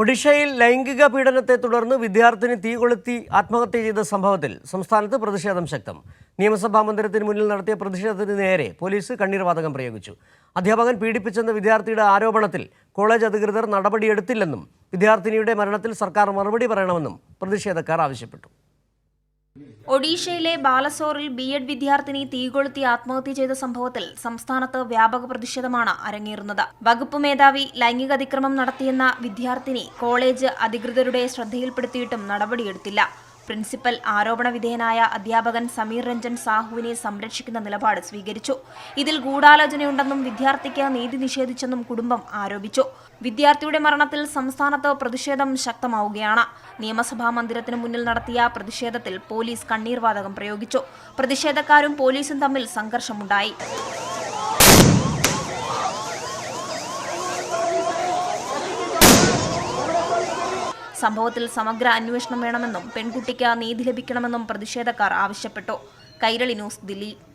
ഒഡീഷയിൽ ലൈംഗിക പീഡനത്തെ തുടർന്ന് വിദ്യാർത്ഥിനി തീ കൊളുത്തി ആത്മഹത്യ ചെയ്ത സംഭവത്തിൽ സംസ്ഥാനത്ത് പ്രതിഷേധം ശക്തം. നിയമസഭാ മന്ദിരത്തിന് മുന്നിൽ നടത്തിയ പ്രതിഷേധത്തിന് നേരെ പോലീസ് കണ്ണീർവാതകം പ്രയോഗിച്ചു. അധ്യാപകൻ പീഡിപ്പിച്ചെന്ന വിദ്യാർത്ഥിയുടെ ആരോപണത്തിൽ കോളേജ് അധികൃതർ നടപടിയെടുത്തില്ലെന്നും വിദ്യാർത്ഥിനിയുടെ മരണത്തിൽ സർക്കാർ മറുപടി പറയണമെന്നും പ്രതിഷേധക്കാർ ആവശ്യപ്പെട്ടു. ഒഡീഷയിലെ ബാലസോറിൽ ബി എഡ് വിദ്യാർത്ഥിനി തീകൊളുത്തി ആത്മഹത്യ ചെയ്ത സംഭവത്തിൽ സംസ്ഥാനത്ത് വ്യാപക പ്രതിഷേധമാണ് അരങ്ങേറുന്നത്. വകുപ്പ് മേധാവി ലൈംഗിക അതിക്രമം നടത്തിയെന്ന വിദ്യാർത്ഥിനി കോളേജ് അധികൃതരുടെ ശ്രദ്ധയിൽപ്പെടുത്തിയിട്ടും നടപടിയെടുത്തില്ല. പ്രിൻസിപ്പൽ ആരോപണ വിധേയനായ അധ്യാപകൻ സമീർ രഞ്ജൻ സാഹുവിനെ സംരക്ഷിക്കുന്ന നിലപാട് സ്വീകരിച്ചു. ഇതിൽ ഗൂഢാലോചനയുണ്ടെന്നും വിദ്യാർത്ഥിക്ക് നീതി നിഷേധിച്ചെന്നും കുടുംബം ആരോപിച്ചു. വിദ്യാർത്ഥിയുടെ മരണത്തിൽ സംസ്ഥാനത്ത് പ്രതിഷേധം ശക്തമാവുകയാണ്. നിയമസഭാ മന്ദിരത്തിന് മുന്നിൽ നടത്തിയ പ്രതിഷേധത്തിൽ പോലീസ് കണ്ണീർവാതകം പ്രയോഗിച്ചു. പ്രതിഷേധക്കാരും പോലീസും തമ്മിൽ സംഘർഷമുണ്ടായി. സംഭവത്തിൽ സമഗ്ര അന്വേഷണം വേണമെന്നും പെൺകുട്ടിക്ക് നീതി ലഭിക്കണമെന്നും പ്രതിഷേധക്കാർ ആവശ്യപ്പെട്ടു. കൈരളി ന്യൂസ് ദില്ലി.